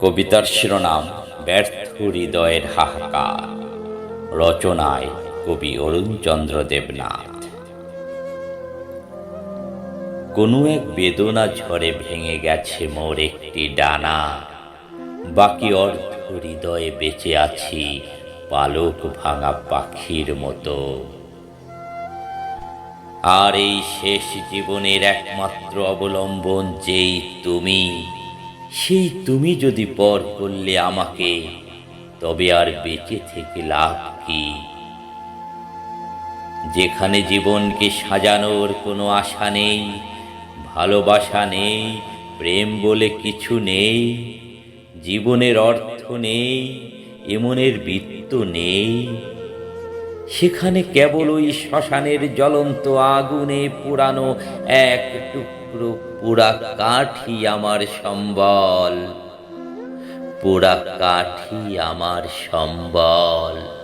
কবিতার শিরোনাম ব্যর্থ হৃদয়ের হাহাকার। রচনায় কবি অরুণচন্দ্র দেবনাথ। কোনো এক বেদনা ঝড়ে ভেঙে গেছে মোর একটি ডানা। বাকি অর্ধ হৃদয়ে বেঁচে আছি পালক ভাঙা পাখির মতো। আর এই শেষ জীবনের একমাত্র অবলম্বন যেই তুমি সেই তুমি যদি পর করলে আমাকে, তবে আর বেঁচে থেকে লাভ কি? যেখানে জীবনকে সাজানোর কোনো আশা নেই, ভালোবাসা নেই, প্রেম বলে কিছু নেই, জীবনের অর্থ নেই, এমনের বৃত্ত নেই। সেখানে কেবল ওই শ্মশানের জ্বলন্ত আগুনে পুরানো এক টুকরো পুরা কাঠি আমার সম্বল। পুরা কাঠি আমার সম্বল।